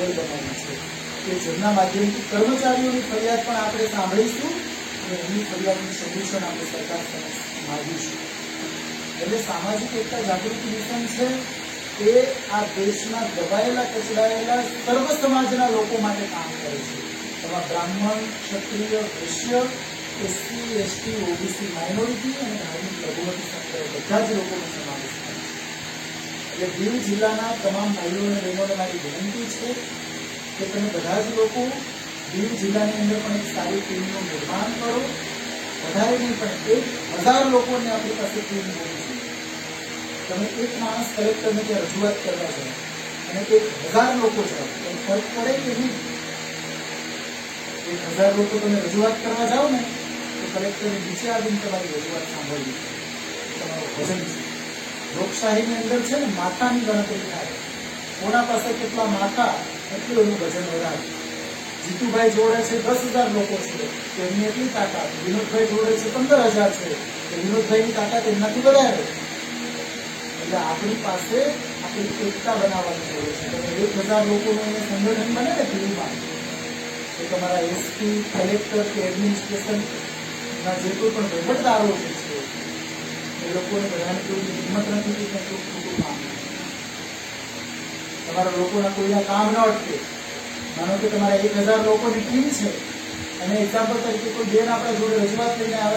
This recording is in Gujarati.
સેલ બનાવ્યું છે. કે જેમના માધ્યમથી કર્મચારીઓની ફરિયાદ પણ આપણે સાંભળીશું અને એમની ફરિયાદનું સોલ્યુશન આપણે સરકાર સમક્ષ માગીશું. એટલે સામાજિક એકતા જાગૃતિ મિશન છે એ આ દેશના દબાયેલા, કચડાયેલા સર્વ સમાજના લોકો માટે કામ કરે છે. એમાં બ્રાહ્મણ, ક્ષત્રિય, વૈશ્ય, એસસી, એસટી, ઓબીસી, માઇનોરિટી અને ધાર્મિક લઘુમતી સંપ્રદાય બધા જ લોકોનો સમાવેશ થાય એટલે દીવ જિલ્લાના તમામ ભાઈઓ અને બહેનોને મારી વિનંતી છે કે તમે બધા જ લોકો દીવ જિલ્લાની અંદર પણ એક સારી ટીમનું નિર્માણ કરો. વધારે નહીં પણ એક હજાર લોકોને આપણી પાસે ટીમ હોવી જોઈએ. તમે એક માણસ કલેક્ટરને ત્યાં રજૂઆત કરવા જાઓ અને એક હજાર લોકો જાઓ તો ફરક પડે કે નહીં? એક હજાર લોકો તમે રજૂઆત કરવા જાઓ ને, તો કલેક્ટરે નીચે આવીને તમારી રજૂઆત સાંભળવી. તમારું વજન છે. લોકશાહીની અંદર છે ને માતાની ગણતરી થાય. કોના પાસે કેટલા માતા, એટલું એનું વજન વધારે. જીતુભાઈ જોડે છે દસ હજાર લોકો છે. તો એમની એટલી તાકાત. વિનોદભાઈ જોડે છે પંદર હજાર છે. તો વિનોદભાઈની તાકાત એમનાથી વધારે. એટલે આપણી પાસે આપણી એકતા બનાવવાની જરૂર છે. એક હજાર લોકોનું અહીંયા સંગઠન બને ને ટીવીમાં. એ તમારા એસપી, કલેક્ટર કે એડમિનિસ્ટ્રેશન ના જે કોઈ પણ વહીવટદારો જે છે એ લોકોને બધાને કોઈની હિંમત નથી કે કંઈક ખોટું કામ. તમારા લોકોના કોઈના કામ ન અટકે માનો કે તમારા એક હજાર લોકોની ટીમ છે, અને એક્ઝામ્પલ તરીકે કોઈ બેન આપણા જોડે રજૂઆત લઈને આવે